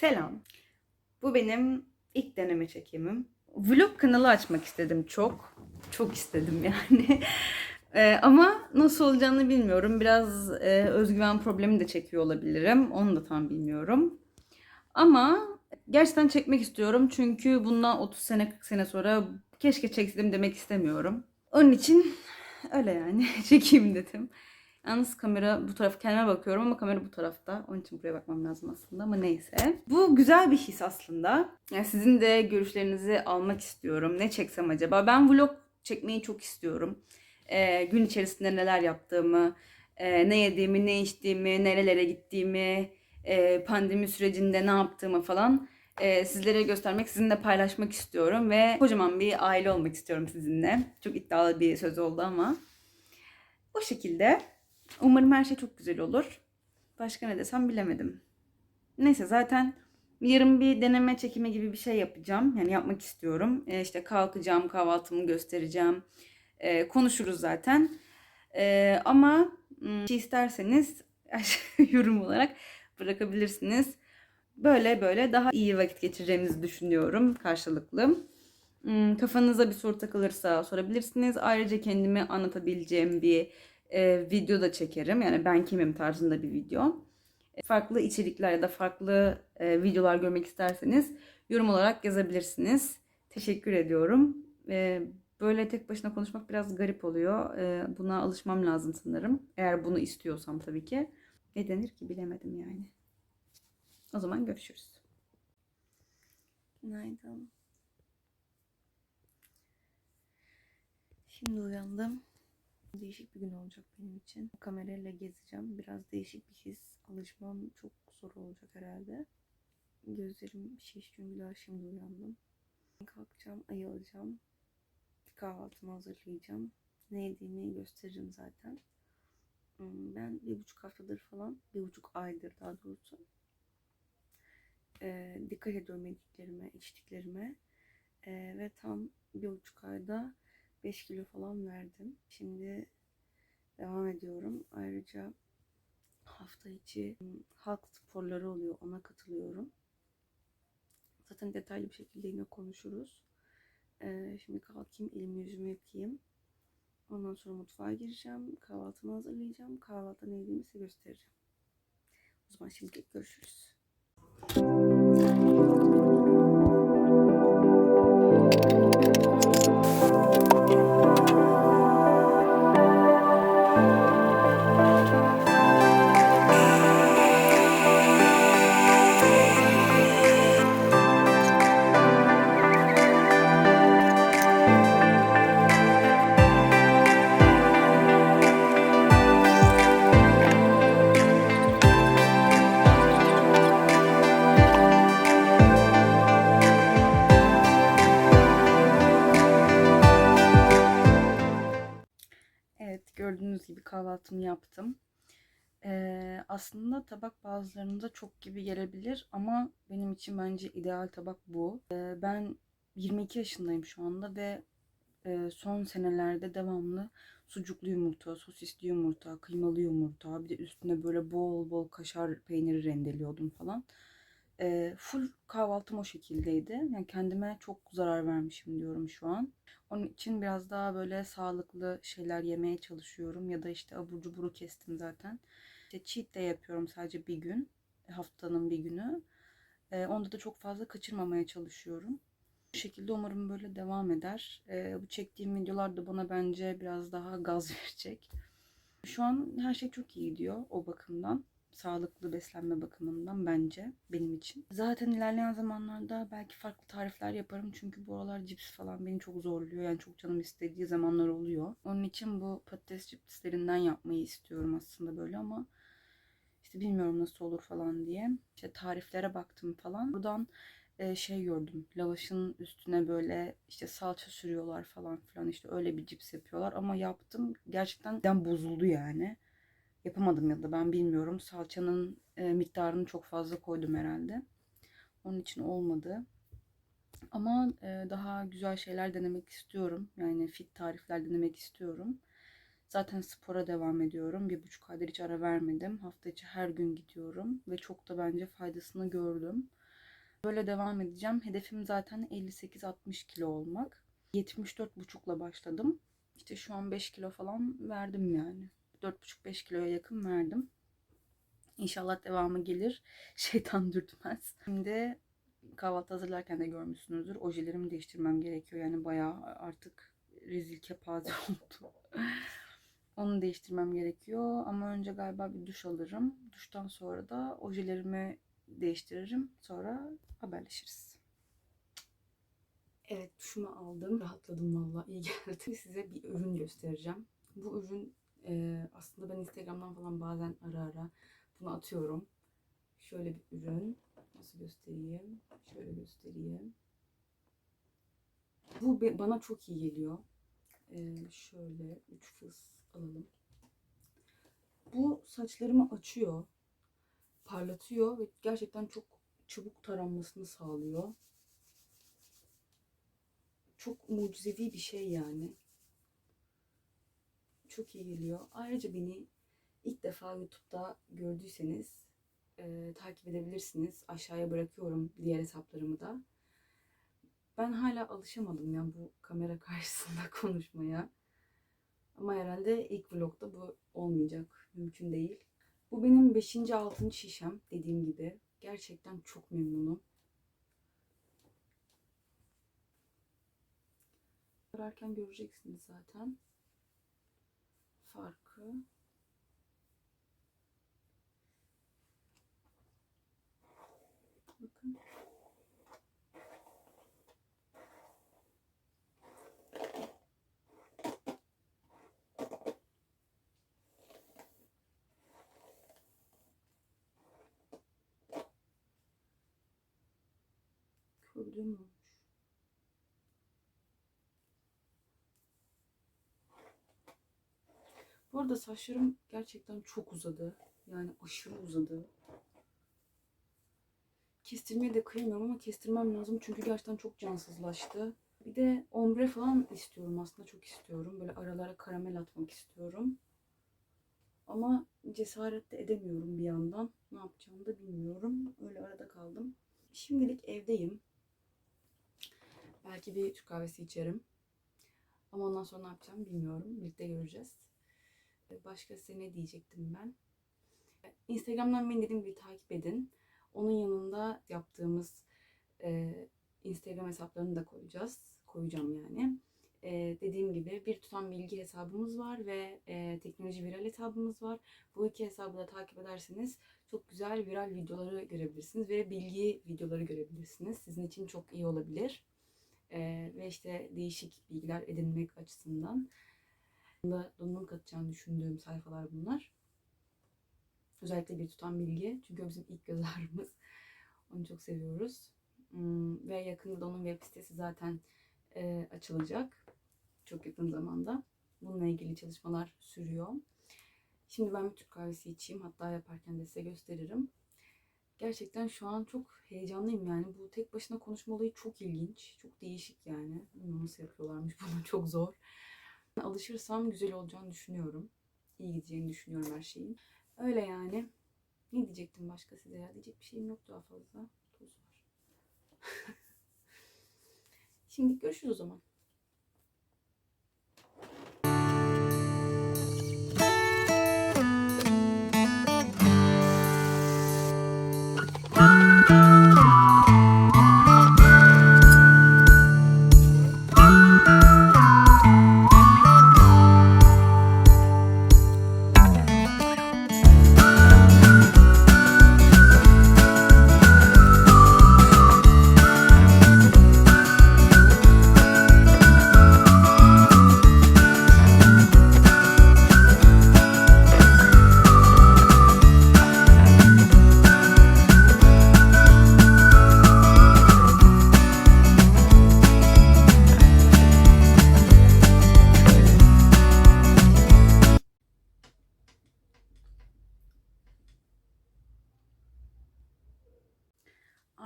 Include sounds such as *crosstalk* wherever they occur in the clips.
Selam. Bu benim ilk deneme çekimim. Vlog kanalı açmak istedim çok. Çok istedim yani. *laughs* Ee, ama nasıl olacağını bilmiyorum. Biraz e, özgüven problemi de çekiyor olabilirim. Onu da tam bilmiyorum. Ama gerçekten çekmek istiyorum. Çünkü bundan 30 sene 40 sene sonra keşke çekseydim demek istemiyorum. Onun için öyle yani *laughs* çekeyim dedim. Yalnız kamera bu taraf kendime bakıyorum ama kamera bu tarafta. Onun için buraya bakmam lazım aslında ama neyse. Bu güzel bir his aslında. Yani sizin de görüşlerinizi almak istiyorum. Ne çeksem acaba? Ben vlog çekmeyi çok istiyorum. Ee, gün içerisinde neler yaptığımı, e, ne yediğimi, ne içtiğimi, nerelere gittiğimi, e, pandemi sürecinde ne yaptığımı falan e, sizlere göstermek, sizinle paylaşmak istiyorum ve kocaman bir aile olmak istiyorum sizinle. Çok iddialı bir söz oldu ama. O şekilde. Umarım her şey çok güzel olur. Başka ne desem bilemedim. Neyse zaten yarın bir deneme çekimi gibi bir şey yapacağım. Yani yapmak istiyorum. E, işte kalkacağım, kahvaltımı göstereceğim. E, konuşuruz zaten. E, ama m, şey isterseniz *laughs* yorum olarak bırakabilirsiniz. Böyle böyle daha iyi vakit geçireceğimizi düşünüyorum karşılıklı. Hmm, Kafanıza bir soru takılırsa sorabilirsiniz. Ayrıca kendimi anlatabileceğim bir e, video da çekerim. Yani ben kimim tarzında bir video. E, Farklı içerikler ya da farklı e, videolar görmek isterseniz yorum olarak yazabilirsiniz. Teşekkür ediyorum. E, böyle tek başına konuşmak biraz garip oluyor. E, buna alışmam lazım sanırım. Eğer bunu istiyorsam tabii ki. Ne denir ki bilemedim yani. O zaman görüşürüz. Günaydın. Şimdi uyandım. Değişik bir gün olacak benim için. Kamerayla gezeceğim. Biraz değişik bir his. Alışmam çok zor olacak herhalde. Gözlerim şiş çünkü daha şimdi uyandım. Kalkacağım, ayılacağım. Kahvaltımı hazırlayacağım. Ne yediğimi gösteririm zaten. Hmm, Ben bir buçuk haftadır falan, bir buçuk aydır daha doğrusu e, dikkat ediyorum yediklerime, içtiklerime. E, ve tam bir buçuk ayda 5 kilo falan verdim. Şimdi devam ediyorum. Ayrıca hafta içi m, halk sporları oluyor. Ona katılıyorum. Zaten detaylı bir şekilde yine konuşuruz. E, şimdi kalkayım, elimi yüzümü yıkayayım. Ondan sonra mutfağa gireceğim. Kahvaltımı hazırlayacağım. Kahvaltıda ne yediğimi size göstereceğim. O zaman şimdi görüşürüz. Aslında tabak bazılarınıza çok gibi gelebilir ama benim için bence ideal tabak bu. Ee, ben 22 yaşındayım şu anda ve e, son senelerde devamlı sucuklu yumurta, sosisli yumurta, kıymalı yumurta, bir de üstüne böyle bol bol kaşar peyniri rendeliyordum falan. Ee, full kahvaltım o şekildeydi. Yani kendime çok zarar vermişim diyorum şu an. Onun için biraz daha böyle sağlıklı şeyler yemeye çalışıyorum. Ya da işte abur cuburu kestim zaten. İşte cheat day yapıyorum sadece bir gün. Haftanın bir günü. Ee, onda da çok fazla kaçırmamaya çalışıyorum. Bu şekilde umarım böyle devam eder. Ee, bu çektiğim videolar da bana bence biraz daha gaz *laughs* verecek. Şu an her şey çok iyi gidiyor o bakımdan. Sağlıklı beslenme bakımından bence benim için. Zaten ilerleyen zamanlarda belki farklı tarifler yaparım. Çünkü bu aralar cips falan beni çok zorluyor. Yani çok canım istediği zamanlar oluyor. Onun için bu patates cipslerinden yapmayı istiyorum aslında böyle ama işte bilmiyorum nasıl olur falan diye. İşte tariflere baktım falan. Buradan e, şey gördüm. Lavaşın üstüne böyle işte salça sürüyorlar falan filan işte öyle bir cips yapıyorlar ama yaptım gerçekten bozuldu yani. Yapamadım ya da ben bilmiyorum. Salçanın e, miktarını çok fazla koydum herhalde. Onun için olmadı. Ama e, daha güzel şeyler denemek istiyorum. Yani fit tarifler denemek istiyorum. Zaten spora devam ediyorum. Bir buçuk aydır hiç ara vermedim. Hafta içi her gün gidiyorum. Ve çok da bence faydasını gördüm. Böyle devam edeceğim. Hedefim zaten 58-60 kilo olmak. 74,5'la başladım. İşte şu an 5 kilo falan verdim yani. 4,5-5 kiloya yakın verdim. İnşallah devamı gelir. *laughs* Şeytan dürtmez. Şimdi kahvaltı hazırlarken de görmüşsünüzdür. Ojelerimi değiştirmem gerekiyor. Yani bayağı artık rezil kepaze *laughs* oldu. Onu değiştirmem gerekiyor. Ama önce galiba bir duş alırım. Duştan sonra da ojelerimi değiştiririm. Sonra haberleşiriz. Evet duşumu aldım. Rahatladım valla iyi geldi. *laughs* Size bir ürün göstereceğim. Bu ürün e, aslında ben Instagram'dan falan bazen ara ara bunu atıyorum. Şöyle bir ürün. Nasıl göstereyim? Şöyle göstereyim. Bu bana çok iyi geliyor. Ee, şöyle üç fıs alalım. Bu saçlarımı açıyor. Parlatıyor ve gerçekten çok çabuk taranmasını sağlıyor. Çok mucizevi bir şey yani. Çok iyi geliyor. Ayrıca beni ilk defa YouTube'da gördüyseniz e, takip edebilirsiniz. Aşağıya bırakıyorum diğer hesaplarımı da. Ben hala alışamadım ya bu kamera *laughs* karşısında konuşmaya. Ama herhalde ilk vlogda bu olmayacak. Mümkün değil. Bu benim 5. 6. şişem dediğim gibi. Gerçekten çok memnunum. Ararken göreceksiniz zaten. Farkı. Problem olmuş. Bu arada saçlarım gerçekten çok uzadı. Yani aşırı uzadı. Kestirmeye de kıyamıyorum ama kestirmem lazım çünkü gerçekten çok cansızlaştı. Bir de ombre falan istiyorum aslında çok istiyorum. Böyle aralara karamel atmak istiyorum. Ama cesaret de edemiyorum bir yandan. Ne yapacağımı da bilmiyorum. Öyle arada kaldım. Şimdilik evdeyim. Belki bir Türk kahvesi içerim. Ama ondan sonra ne yapacağım bilmiyorum. Birlikte göreceğiz. Başka size ne diyecektim ben? Instagram'dan beni dediğim gibi takip edin. Onun yanında yaptığımız e, Instagram hesaplarını da koyacağız. Koyacağım yani. E, dediğim gibi bir tutan bilgi hesabımız var ve e, teknoloji viral hesabımız var. Bu iki hesabı da takip ederseniz çok güzel viral videoları görebilirsiniz ve bilgi videoları görebilirsiniz. Sizin için çok iyi olabilir. E, ve işte değişik bilgiler edinmek açısından da donanım katacağını düşündüğüm sayfalar bunlar. Özellikle bir tutan bilgi. Çünkü o bizim ilk göz *laughs* ağrımız. Onu çok seviyoruz. Hmm, Ve yakında da onun web sitesi zaten açılacak. Çok yakın zamanda. Bununla ilgili çalışmalar sürüyor. Şimdi ben bir Türk kahvesi içeyim. Hatta yaparken de size gösteririm. Gerçekten şu an çok heyecanlıyım yani. Bu tek başına konuşma olayı çok ilginç. Çok değişik yani. Nasıl yapıyorlarmış *laughs* bunu. Çok zor. Alışırsam güzel olacağını düşünüyorum. İyi gideceğini düşünüyorum her şeyin. Öyle yani. Ne diyecektim başka size ya? Diyecek bir şeyim yok daha fazla. Toz var. *laughs* Şimdi görüşürüz o zaman.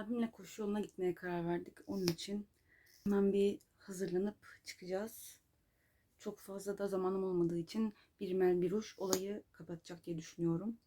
Abimle koşu yoluna gitmeye karar verdik. Onun için hemen bir hazırlanıp çıkacağız. Çok fazla da zamanım olmadığı için bir mel bir ruj olayı kapatacak diye düşünüyorum.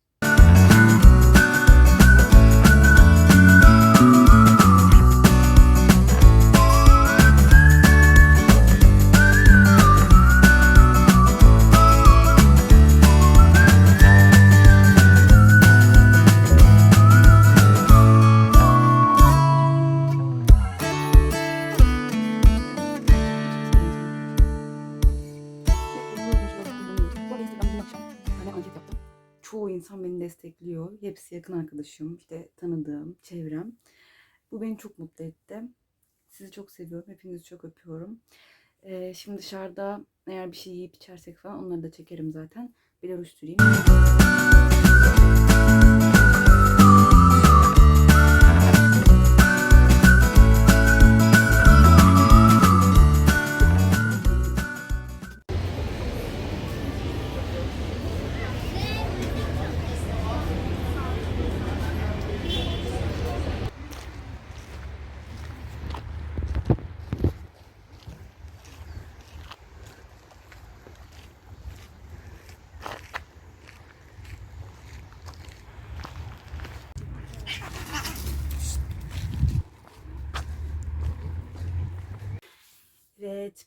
Destekliyor. Hepsi yakın arkadaşım, işte tanıdığım, çevrem. Bu beni çok mutlu etti. Sizi çok seviyorum. Hepinizi çok öpüyorum. Ee, şimdi dışarıda eğer bir şey yiyip içersek falan onları da çekerim zaten. Ruj süreyim.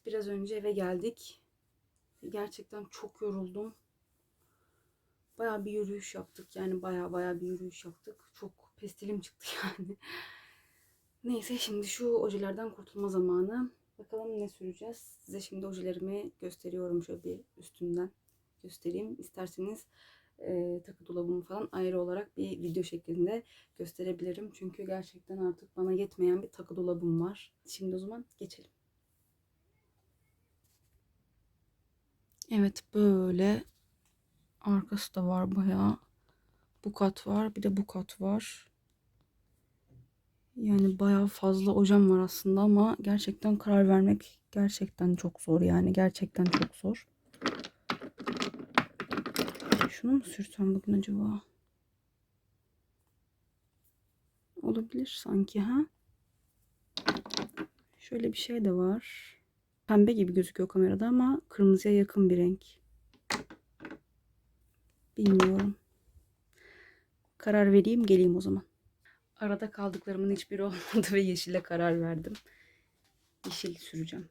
Biraz önce eve geldik. Gerçekten çok yoruldum. Bayağı bir yürüyüş yaptık. Yani bayağı bayağı bir yürüyüş yaptık. Çok pestilim çıktı *laughs* yani. Neyse şimdi şu ojelerden kurtulma zamanı. Bakalım ne süreceğiz. Size şimdi ojelerimi gösteriyorum şöyle bir üstünden göstereyim. İsterseniz e, takı dolabımı falan ayrı olarak bir video şeklinde gösterebilirim. Çünkü gerçekten artık bana yetmeyen bir takı dolabım var. Şimdi o zaman geçelim. Evet böyle arkası da var bayağı. Bu kat var bir de bu kat var. Yani bayağı fazla ojem var aslında ama gerçekten karar vermek gerçekten çok zor yani gerçekten çok zor. Şunu mu sürsem bugün acaba? Olabilir sanki ha? Şöyle bir şey de var. Pembe gibi gözüküyor kamerada ama kırmızıya yakın bir renk. Bilmiyorum. Karar vereyim geleyim o zaman. Arada kaldıklarımın hiçbiri *laughs* olmadı ve yeşile karar verdim. Yeşil süreceğim.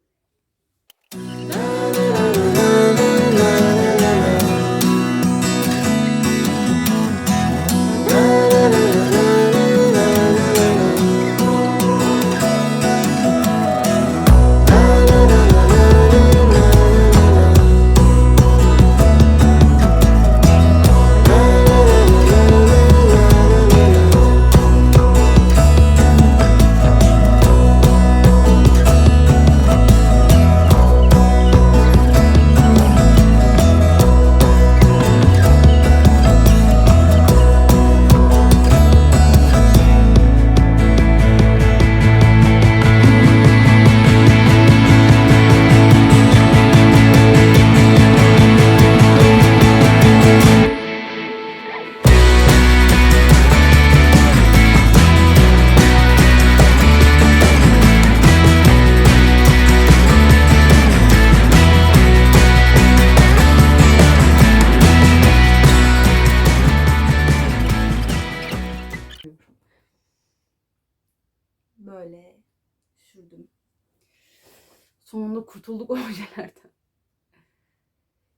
Sonunda kurtulduk *laughs* o ojelerden.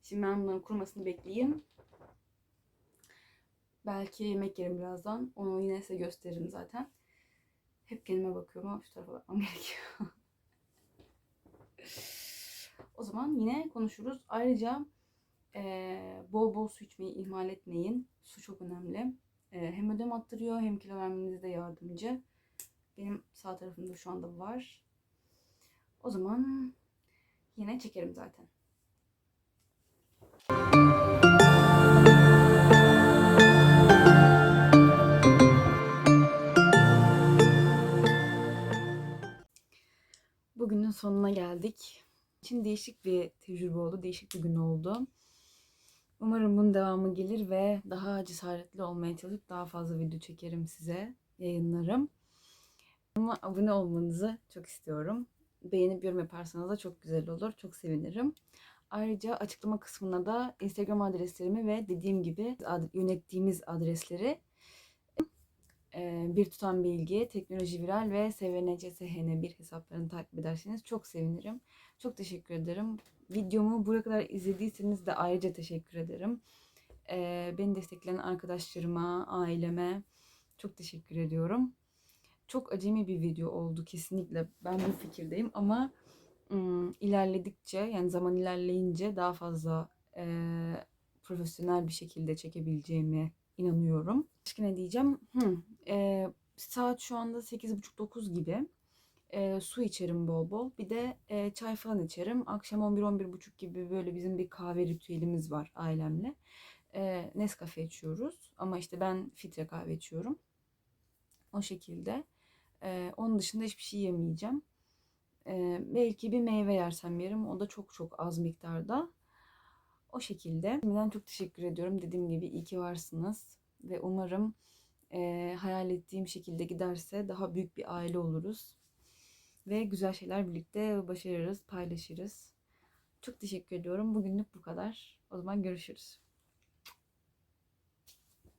Şimdi ben bunların kurumasını bekleyeyim. Belki yemek yerim birazdan. Onu yine size gösteririm zaten. Hep kendime bakıyorum ama şu tarafa bakmam *laughs* gerekiyor. o zaman yine konuşuruz. Ayrıca eee, bol bol su içmeyi ihmal etmeyin. Su çok önemli. Eee, hem ödem attırıyor hem kilo vermenizde yardımcı. Benim sağ tarafımda şu anda var. O zaman yine çekerim zaten. Bugünün sonuna geldik. için değişik bir tecrübe oldu, değişik bir gün oldu. Umarım bunun devamı gelir ve daha cesaretli olmaya çalışıp daha fazla video çekerim size, yayınlarım. Ama abone olmanızı çok istiyorum. Beğenip yorum yaparsanız da çok güzel olur. Çok sevinirim. Ayrıca açıklama kısmına da Instagram adreslerimi ve dediğim gibi ad- yönettiğimiz adresleri e, bir tutan bilgi, teknoloji viral ve SVNCSHN1 hesaplarını takip ederseniz çok sevinirim. Çok teşekkür ederim. Videomu buraya kadar izlediyseniz de ayrıca teşekkür ederim. E, beni destekleyen arkadaşlarıma, aileme çok teşekkür ediyorum. Çok acemi bir video oldu kesinlikle. Ben bu fikirdeyim ama ım, ilerledikçe yani zaman ilerleyince daha fazla e, profesyonel bir şekilde çekebileceğimi inanıyorum. Başka ne diyeceğim? Hı, e, saat şu anda 8.30-9 gibi. E, su içerim bol bol. Bir de e, çay falan içerim. Akşam 11-11.30 gibi böyle bizim bir kahve ritüelimiz var ailemle. E, Nescafe içiyoruz. Ama işte ben filtre kahve içiyorum. O şekilde. E, onun dışında hiçbir şey yemeyeceğim. E, belki bir meyve yersem yerim. O da çok çok az miktarda. O şekilde. Şimdiden çok teşekkür ediyorum. Dediğim gibi iyi ki varsınız. Ve umarım e, hayal ettiğim şekilde giderse daha büyük bir aile oluruz. Ve güzel şeyler birlikte başarırız, paylaşırız. Çok teşekkür ediyorum. Bugünlük bu kadar. O zaman görüşürüz.